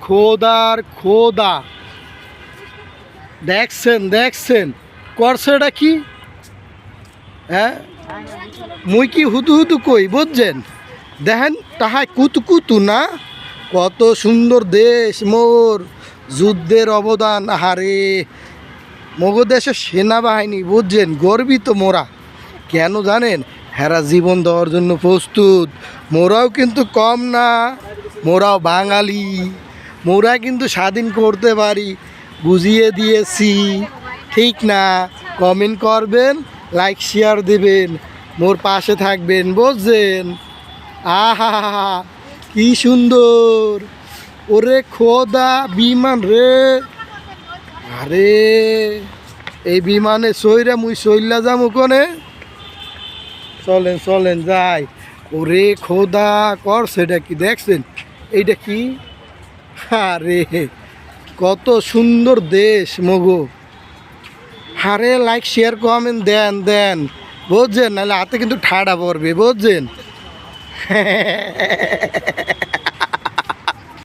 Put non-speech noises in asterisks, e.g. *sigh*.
খোদার খোদা। দেখছেন দেখছেন। করছে এটা কি? হ্যাঁ? মুই কি হুতু হুতু কই, বুঝছেন? দেখেন, তাহাই কুতু কুতু না? কত সুন্দর দেশ মোর যুদ্ধের অবদান, আহারে। মগ দেশের সেনাবাহিনী, বুঝছেন? গর্বিত মোরা। কেন জানেন? হেরা জীবন দেওয়ার জন্য প্রস্তুত। মোরাও কিন্তু কম না। মোরাও বাঙালি, মোরা কিন্তু স্বাধীন করতে পারি, বুঝিয়ে দিয়েছি। ঠিক না? কমেন্ট করবেন লাইক শেয়ার দেবেন, মোর পাশে থাকবেন, বুঝছেন? আহা, কি সুন্দর। ওরে খোদা, বিমান রে। আরে, এই বিমানে সইরা মুই সইলা যাম ওখানে চলেন চলেন, যাই। ওরে খোদা কর সেটা কি দেখছেন? এইটা কি? আরে কত সুন্দর দেশ মগো। হারে লাইক শেয়ার কমেন্ট দেন দেন। বুঝছেন? নাহলে হাতে কিন্তু ঠাডা পড়বে, বুঝছেন? *laughs*